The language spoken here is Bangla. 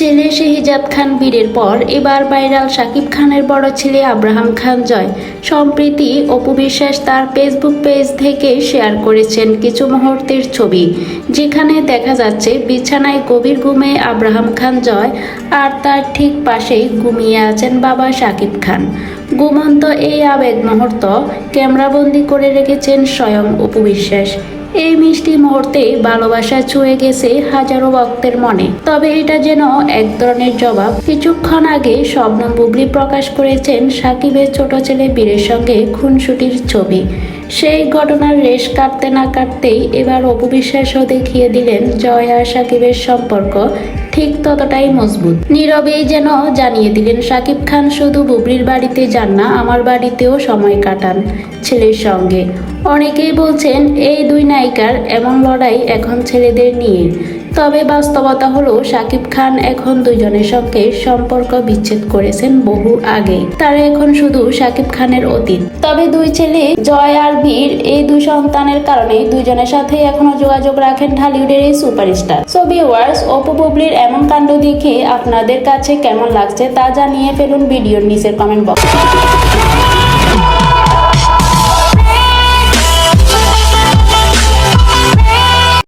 ছেলে শেহজাদ খান বীরের পর এবার ভাইরাল শাকিব খানের বড় ছেলে আব্রাহাম খান জয়। সম্প্রীতি অপু বিশ্বাস তার ফেসবুক পেজ থেকে শেয়ার করেছেন কিছু মুহূর্তের ছবি, যেখানে দেখা যাচ্ছে বিছানায় গভীর ঘুমে আব্রাহাম খান জয় আর তার ঠিক পাশেই ঘুমিয়ে আছেন বাবা শাকিব খান। ঘুমন্ত এই আবেগ মুহূর্ত ক্যামেরাবন্দি করে রেখেছেন স্বয়ং উপবিশ্বাস। এই মিষ্টি মুহূর্তে ভালোবাসা ছুঁয়ে গেছে হাজারো ভক্তের মনে। তবে এটা যেন এক ধরনের জবাব। কিছুক্ষণ আগে স্বপ্ন বুবলি প্রকাশ করেছেন সাকিবের ছোট ছেলে বীরের সঙ্গে খুনসুটির ছবি। সেই ঘটনার রেশ কাটতে না কাটতেই এবার অপবিশ্বাসও দেখিয়ে দিলেন জয় আর সাকিবের সম্পর্ক ঠিক ততটাই মজবুত। নীরবেই যেন জানিয়ে দিলেন, সাকিব খান শুধু বুবলির বাড়িতে যান না, আমার বাড়িতেও সময় কাটান ছেলের সঙ্গে। অনেকেই বলছেন, এই দুই নায়িকার এমন লড়াই এখন ছেলেদের নিয়ে। তবে বাস্তবতা হলো সাকিব খান এখন দুইজনের সঙ্গে সম্পর্ক বিচ্ছেদ করেছেন বহু আগে। তারা এখন শুধু সাকিব খানের অতীত। তবে দুই ছেলে, জয় আর বীর এই দুই সন্তানের কারণে দুইজনের সাথে এখনও যোগাযোগ রাখেন ঢালিউডের এই সুপারস্টার। সো ভিউয়ার্স অপু বুবলির এমন কাণ্ড দেখে আপনাদের কাছে কেমন লাগছে তা জানিয়ে ফেলুন ভিডিওর নিচের কমেন্ট বক্সে